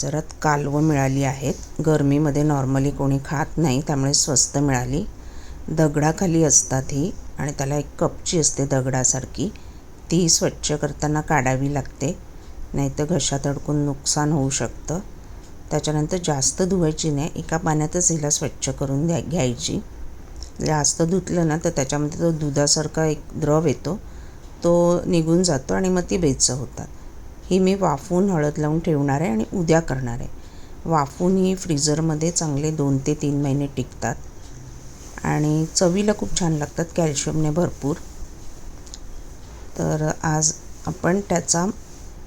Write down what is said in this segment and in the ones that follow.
बाजारात कालवं मिळाली आहेत. गरमीमध्ये नॉर्मली कोणी खात नाही त्यामुळे स्वस्त मिळाली. दगडाखाली असतात ही आणि त्याला एक कपची असते दगडासारखी. ती स्वच्छ करताना काढावी लागते नाहीतर घशात अडकून नुकसान होऊ शकतं. त्याच्यानंतर जास्त धुवायची नाही एका पाण्यातच हिला स्वच्छ करून द्या घ्यायची. जास्त धुतलं ना तर त्याच्यामध्ये तो दुधासारखा एक द्रव येतो. तो निघून जातो आणि मग ती बेचव होतात. ही मी वाफवून हळद लावून ठेवणार आहे आणि उद्या करणार आहे. वाफवून ही फ्रीझरमध्ये चांगले दोन ते तीन महिने टिकतात आणि चवीला खूप छान लागतात कॅल्शियमने भरपूर. तर आज आपण त्याचा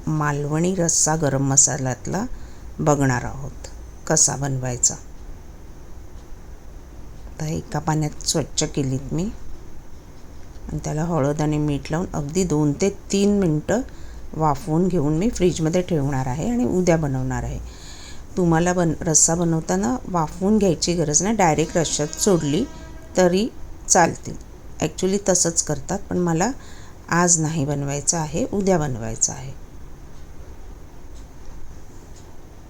मालवणी रस्सा गरम मसाल्यातला बघणार आहोत. कसा बनवायचा? तर एका पाण्यात स्वच्छ केलीत मी. आणि त्याला हळद आणि मीठ लावून अगदी दोन ते तीन मिनटं वाफवून घेऊन मी फ्रीजमध्ये ठेवणार आहे आणि उद्या बनवणार आहे. तुम्हाला बन रस्सा बनवताना वाफवून घ्यायची गरज नाही. डायरेक्ट रश्श्यात सोडली तरी चालतील. ॲक्च्युली तसंच करतात पण मला आज नाही बनवायचं आहे उद्या बनवायचं आहे.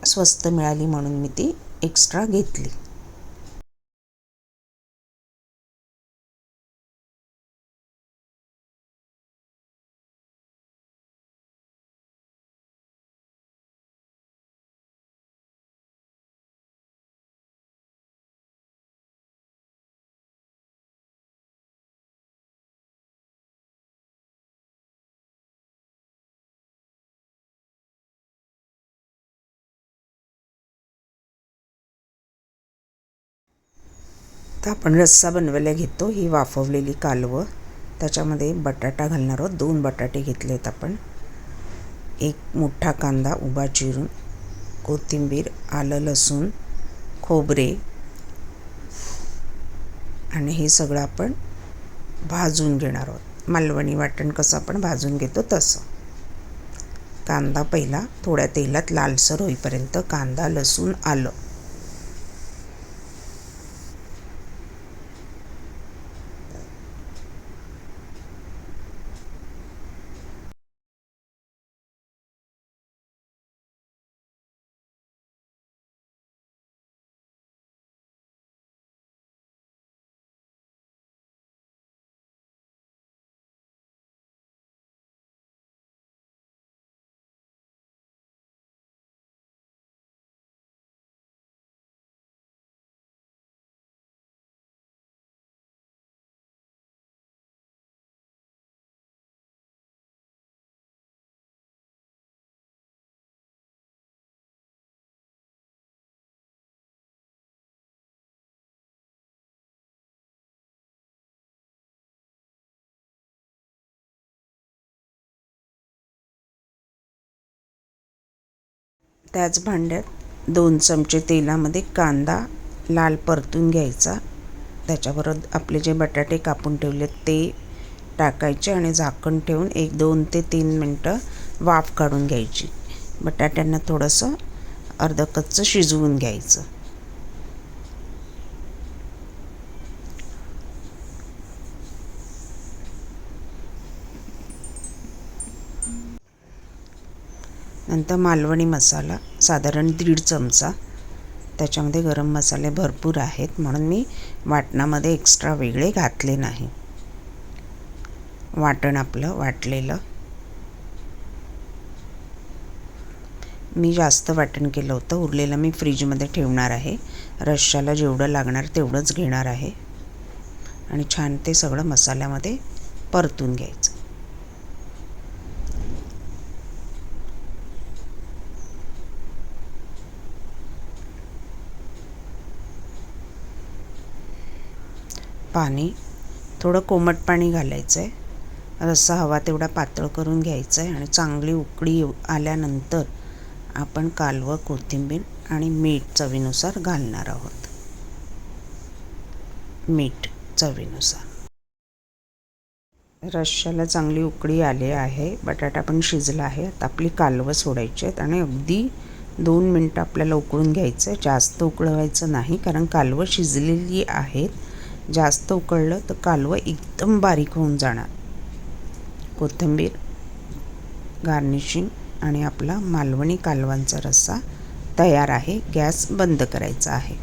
स्वस्त मिळाली म्हणून मी ती एक्स्ट्रा घेतली. तर आपण रस्सा बनवायला घेतो. ही वाफवलेली कालवं. त्याच्यामध्ये बटाटा घालणार आहोत. दोन बटाटे घेतले आहेत आपण. एक मोठा कांदा उभा चिरून कोथिंबीर आलं लसूण खोबरे आणि हे सगळं आपण भाजून घेणार आहोत. मालवणी वाटण कसं आपण भाजून घेतो तसं. कांदा पहिला थोड्या तेलात लालसर होईपर्यंत कांदा लसूण आलं त्याच भांड्यात दोन चमचे तेलामध्ये कांदा लाल परतून घ्यायचा. त्याच्याबरोबर आपले जे बटाटे कापून ठेवले ते टाकायचे आणि झाकण ठेवून एक दोन ते तीन मिनटं वाफ काढून घ्यायची. बटाट्यांना थोडंसं अर्धं कच्चं शिजवून घ्यायचं. नंतर मालवणी मसाला साधारण दीड चमचा. त्याच्यामध्ये गरम मसाले भरपूर आहेत म्हणून मी वाटणामध्ये एक्स्ट्रा वेगळे घातले नाही. वाटण आपलं वाटलेलं. मी जास्त वाटण केलं होतं उरलेलं मी फ्रीजमध्ये ठेवणार आहे. रश्याला जेवढं लागणार तेवढंच घेणार आहे. आणि छान ते सगळं मसाल्यामध्ये परतून घ्यायचं. पाणी थोडं कोमट पाणी घालायचं आहे रस्सा हवा तेवढा पातळ करून घ्यायचा आहे आणि चांगली उकळी आल्यानंतर आपण कालवं कोथिंबीर आणि मीठ चवीनुसार घालणार आहोत. मीठ चवीनुसार. रश्श्याला चांगली उकळी आली आहे. बटाटा पण शिजला आहे. आता आपली कालवं सोडायची आहेत आणि अगदी दोन मिनटं आपल्याला उकळून घ्यायचं आहे जास्त उकळवायचं नाही कारण कालवं शिजलेली आहेत. जास्त उकळलं तर कालवं एकदम बारीक होऊन जाणार. कोथिंबीर गार्निशिंग आणि आपला मालवणी कालवांचा रस्सा तयार आहे. गॅस बंद करायचा आहे.